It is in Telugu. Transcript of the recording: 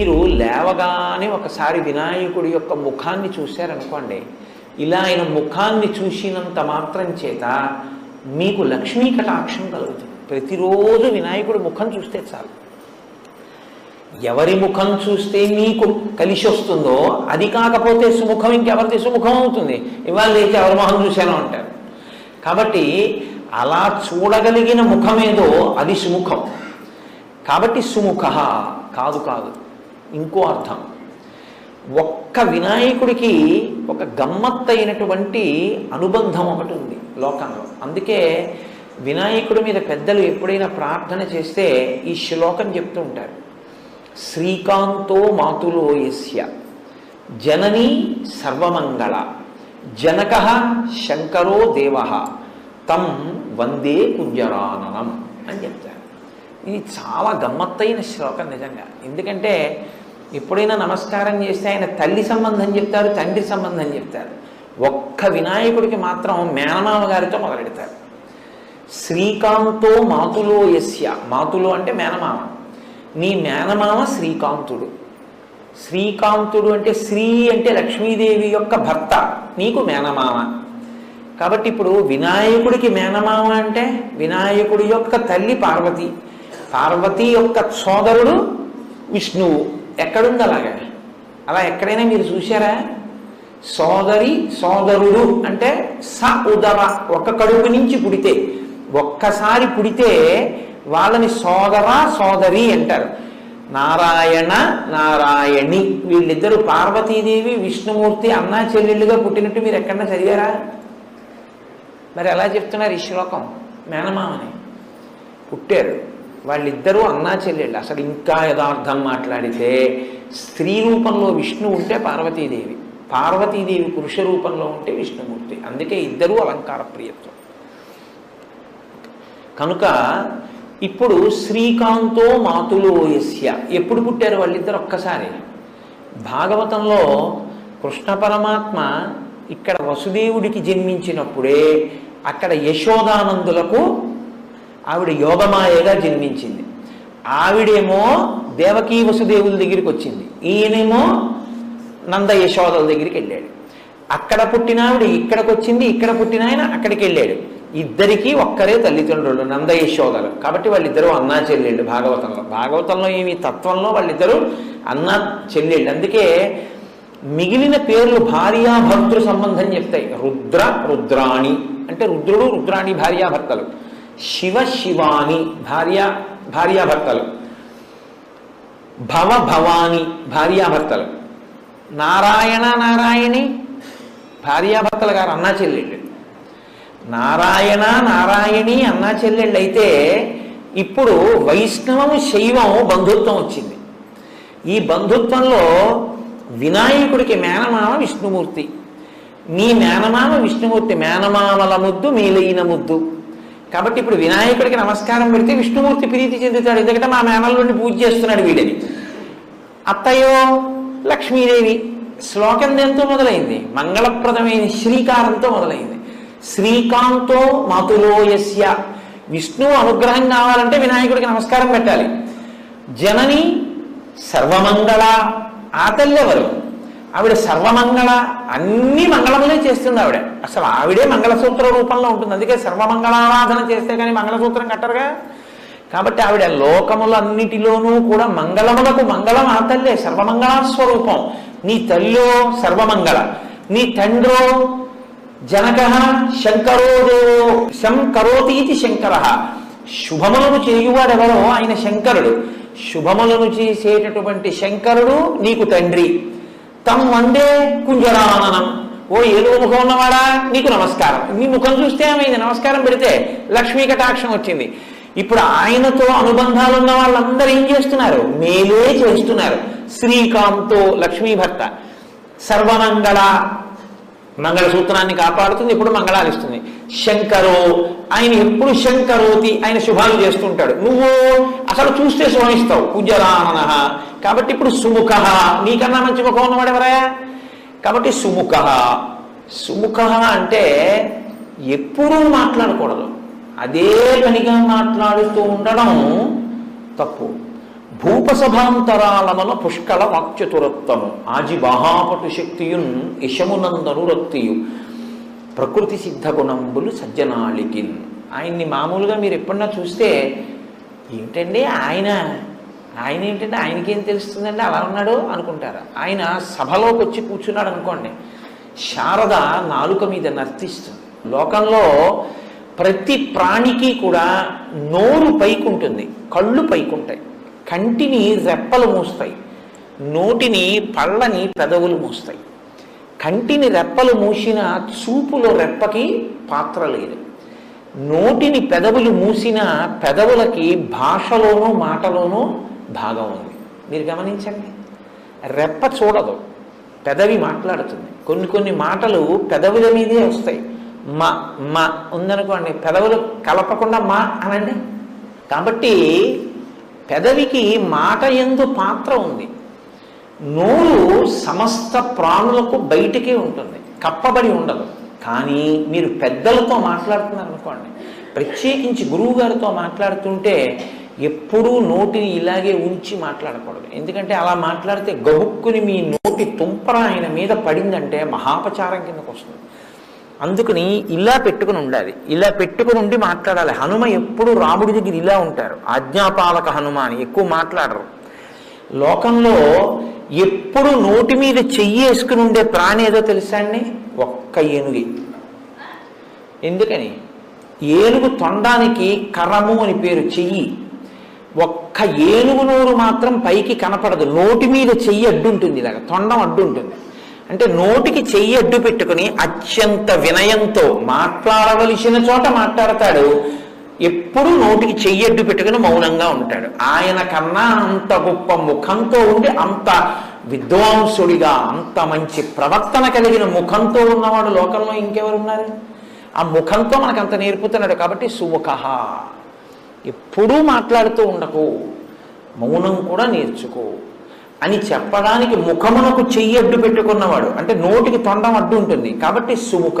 మీరు లేవగానే ఒకసారి వినాయకుడి యొక్క ముఖాన్ని చూశారనుకోండి ఇలా ఆయన ముఖాన్ని చూసినంత మాత్రం చేత మీకు లక్ష్మీ కటాక్షం కలుగుతుంది. ప్రతిరోజు వినాయకుడి ముఖం చూస్తే చాలు. ఎవరి ముఖం చూస్తే మీకు కలిసి వస్తుందో అది కాకపోతే సుముఖం ఇంకెవరిది సుముఖం అవుతుంది. ఇవాళ అయితే ఎవరి ముఖం చూశాను అంటారు. కాబట్టి అలా చూడగలిగిన ముఖమేదో అది సుముఖం. కాబట్టి సుముఖ కాదు కాదు. ఇంకో అర్థం. ఒక్క వినాయకుడికి ఒక గమ్మత్తైనటువంటి అనుబంధం ఒకటి ఉంది లోకంలో. అందుకే వినాయకుడి మీద పెద్దలు ఎప్పుడైనా ప్రార్థన చేస్తే ఈ శ్లోకం చెప్తూ ఉంటారు. శ్రీకాంతో మాతులో యస్య. జననీ సర్వమంగళ. జనక శంకరో దేవ. తం వందే కుంజరాననం అని చెప్తారు. ఇది చాలా గమ్మత్తైన శ్లోకం నిజంగా. ఎందుకంటే ఎప్పుడైనా నమస్కారం చేస్తే ఆయన తల్లి సంబంధం చెప్తారు తండ్రి సంబంధం చెప్తారు. ఒక్క వినాయకుడికి మాత్రం మేనమామ గారితో మొదలెడతారు. శ్రీకాంతో మాతులో యస్య. మాతులో అంటే మేనమామ. నీ మేనమామ శ్రీకాంతుడు. శ్రీకాంతుడు అంటే శ్రీ అంటే లక్ష్మీదేవి యొక్క భర్త. నీకు మేనమామ. కాబట్టి ఇప్పుడు వినాయకుడికి మేనమామ అంటే వినాయకుడి యొక్క తల్లి పార్వతి. పార్వతి యొక్క సోదరుడు విష్ణువు. ఎక్కడుంది అలాగా? అలా ఎక్కడైనా మీరు చూశారా? సోదరి సోదరుడు అంటే స ఉదర. ఒక కడుపు నుంచి పుడితే ఒక్కసారి పుడితే వాళ్ళని సోదర సోదరి అంటారు. నారాయణ నారాయణి. వీళ్ళిద్దరూ పార్వతీదేవి విష్ణుమూర్తి అన్నా చెల్లెళ్ళుగా పుట్టినట్టు మీరు ఎక్కడన్నా చదివారా? మరి ఎలా చెప్తున్నారు ఈ శ్లోకం. మేనమామని. పుట్టారు. వాళ్ళిద్దరూ అన్నా చెల్లెళ్ళు. అసలు ఇంకా యథార్థం మాట్లాడితే స్త్రీ రూపంలో విష్ణు ఉంటే పార్వతీదేవి. పార్వతీదేవి పురుష రూపంలో ఉంటే విష్ణుమూర్తి. అందుకే ఇద్దరూ అలంకార ప్రియత్వం. కనుక ఇప్పుడు శ్రీకాంతో మాతులో యస్య ఎప్పుడు పుట్టారు వాళ్ళిద్దరు ఒక్కసారి? భాగవతంలో కృష్ణ పరమాత్మ ఇక్కడ వసుదేవుడికి జన్మించినప్పుడే అక్కడ యశోదానందులకు ఆవిడ యోగమాయగా జన్మించింది. ఆవిడేమో దేవకీ వసుదేవుల దగ్గరికి వచ్చింది ఈయనేమో నంద యశోదల దగ్గరికి వెళ్ళాడు అక్కడ పుట్టిన ఆవిడ ఇక్కడికి వచ్చింది ఇక్కడ పుట్టిన ఆయన అక్కడికి వెళ్ళాడు ఇద్దరికీ ఒక్కరే తల్లిదండ్రులు నంద యశోదలు కాబట్టి వాళ్ళిద్దరూ అన్నా చెల్లెళ్ళు భాగవతంలో. భాగవతంలో ఏమి తత్వంలో వాళ్ళిద్దరూ అన్నా చెల్లెళ్ళు. అందుకే మిగిలిన పేర్లు భార్యాభర్తృ సంబంధం చెప్తాయి. రుద్ర రుద్రాణి. అంటే రుద్రుడు రుద్రాణి భార్యాభర్తలు శివ శివాని భార్య భార్యాభర్తలు. భవ భవాని భార్యాభర్తలు. నారాయణ నారాయణి భార్యాభర్తలు గారు అన్నా చెల్లెళ్ళు. నారాయణ నారాయణి అన్నా చెల్లెళ్ళు అయితే ఇప్పుడు వైష్ణవం శైవం బంధుత్వం వచ్చింది. ఈ బంధుత్వంలో వినాయకుడికి మేనమామ విష్ణుమూర్తి. మీ మేనమామ విష్ణుమూర్తి మేనమామల ముద్దు మీలైన ముద్దు కాబట్టి ఇప్పుడు వినాయకుడికి నమస్కారం పెడితే విష్ణుమూర్తి ప్రీతి చెందుతాడు. ఎందుకంటే మా మేనల్లోని పూజ చేస్తున్నాడు వీడని. అత్తయ్యో లక్ష్మీదేవి శ్లోకం దేంతో మొదలైంది? మంగళప్రదమైన శ్రీకారంతో మొదలైంది. శ్రీకాంతో మతులోయస్య విష్ణువు అనుగ్రహం కావాలంటే వినాయకుడికి నమస్కారం పెట్టాలి. జనని సర్వమంగళ. ఆ తల్లి ఎవరు? ఆవిడ సర్వమంగళ అన్ని మంగళములే చేస్తుంది ఆవిడ. అసలు ఆవిడే మంగళసూత్ర రూపంలో ఉంటుంది. అందుకే సర్వమంగళారాధన చేస్తే కానీ మంగళసూత్రం కట్టరుగా. కాబట్టి ఆవిడ లోకములన్నిటిలోనూ కూడా మంగళములకు మంగళం ఆ తల్లే సర్వమంగళాస్వరూపం. నీ తల్లో సర్వమంగళ నీ తండ్రో జనక శంకరో దేవో ఇది శంకర. శుభములను చేయువాడెవరో? ఆయన శంకరుడు. శుభములను చేసేటటువంటి శంకరుడు నీకు తండ్రి. తమ్ వందే కుంజరాననం. ఓ ఏదో ముఖం ఉన్నవాడా? నీకు నమస్కారం. నీ ముఖం చూస్తే ఏమైంది నమస్కారం పెడితే లక్ష్మీ కటాక్షం వచ్చింది. ఇప్పుడు ఆయనతో అనుబంధాలు ఉన్న వాళ్ళందరూ ఏం చేస్తున్నారు? మేలే చేస్తున్నారు. శ్రీకాంతో లక్ష్మీ భర్త. సర్వమంగళ మంగళసూత్రాన్ని కాపాడుతుంది ఇప్పుడు మంగళాలు ఇస్తుంది. శంకరో ఆయన ఎప్పుడు శంకరోతి ఆయన శుభాలు చేస్తుంటాడు. నువ్వు అసలు చూస్తే శుభమిస్తావు కుజరానన కాబట్టి ఇప్పుడు సుముఖ. నీకన్నా మంచి ముఖం ఉన్నవాడు ఎవరయ్యా కాబట్టి సుముఖ. సుముఖ అంటే ఎప్పుడూ మాట్లాడకూడదు. అదే పనిగా మాట్లాడుతూ ఉండడం తప్పు. భూపసభాంతరాలమన పుష్కళ వాక్చతురత్వము ఆజి మహాపటు శక్తియున్ యశమునందనురక్తియు ప్రకృతి సిద్ధ గుణంబులు సజ్జనాళికిన్. ఆయన్ని మామూలుగా మీరు ఎప్పుడన్నా చూస్తే ఏంటండి ఆయన? ఆయన ఏంటంటే ఆయనకేం తెలుస్తుందండి అలా ఉన్నాడు అనుకుంటారు. ఆయన సభలోకి వచ్చి కూర్చున్నాడు అనుకోండి శారద నాలుక మీద నర్తిస్తుంది. లోకంలో ప్రతి ప్రాణికి కూడా నోరు పైకుంటుంది కళ్ళు పైకుంటాయి కంటిని రెప్పలు మూస్తాయి నోటిని పళ్ళని పెదవులు మూస్తాయి. కంటిని రెప్పలు మూసిన చూపులో రెప్పకి పాత్ర లేదు. నోటిని పెదవులు మూసిన పెదవులకి భాషలోనూ మాటలోనూ భాగం ఉంది. మీరు గమనించండి. రెప్ప చూడదు. పెదవి మాట్లాడుతుంది. కొన్ని కొన్ని మాటలు పెదవుల మీదే వస్తాయి. మా మా ఉందనుకోండి. పెదవులు కలపకుండా మా అనండి. కాబట్టి పెదవికి మాట ఎందు పాత్ర ఉంది. నోరు సమస్త ప్రాణులకు బయటికే ఉంటుంది. కప్పబడి ఉండదు. కానీ మీరు పెద్దలతో మాట్లాడుతున్నారు అనుకోండి ప్రత్యేకించి గురువు గారితో మాట్లాడుతుంటే ఎప్పుడూ నోటిని ఇలాగే ఉంచి మాట్లాడకూడదు. ఎందుకంటే అలా మాట్లాడితే గబుక్కుని మీ నోటి తుంపర ఆయన మీద పడిందంటే మహాపచారం కిందకు వస్తుంది. అందుకని ఇలా పెట్టుకుని ఉండాలి. ఇలా పెట్టుకుని ఉండి మాట్లాడాలి. హనుమ ఎప్పుడు రాముడి దగ్గర ఇలా ఉంటారు. ఆజ్ఞాపాలక హనుమ అని ఎక్కువ మాట్లాడరు. లోకంలో ఎప్పుడు నోటి మీద చెయ్యి వేసుకుని ఉండే ప్రాణి ఏదో తెలుసా అండి? ఒక్క ఏనుగి. ఎందుకని? ఏనుగు తొండానికి కర్రము అని పేరు చెయ్యి. ఒక్క ఏనుగు నోరు మాత్రం పైకి కనపడదు. నోటి మీద చెయ్యి అడ్డుంటుంది ఇలాగ. తొండం అడ్డుంటుంది అంటే నోటికి చెయ్యి అడ్డు పెట్టుకుని అత్యంత వినయంతో మాట్లాడవలసిన చోట మాట్లాడతాడు. ఎప్పుడు నోటికి చెయ్యి అడ్డు పెట్టుకుని మౌనంగా ఉంటాడు. ఆయన కన్నా అంత గొప్ప ముఖంతో ఉండి అంత విద్వాంసుడిగా అంత మంచి ప్రవర్తన కలిగిన ముఖంతో ఉన్నవాడు లోకంలో ఇంకెవరున్నారు? ఆ ముఖంతో మనకు అంత నేర్పుతున్నాడు కాబట్టి సుముఖ. ఎప్పుడూ మాట్లాడుతూ ఉండకు. మౌనం కూడా నేర్చుకో. అని చెప్పడానికి ముఖమునకు చెయ్యి అడ్డు పెట్టుకున్నవాడు. అంటే నోటికి తొండం అడ్డు ఉంటుంది. కాబట్టి సుముఖ.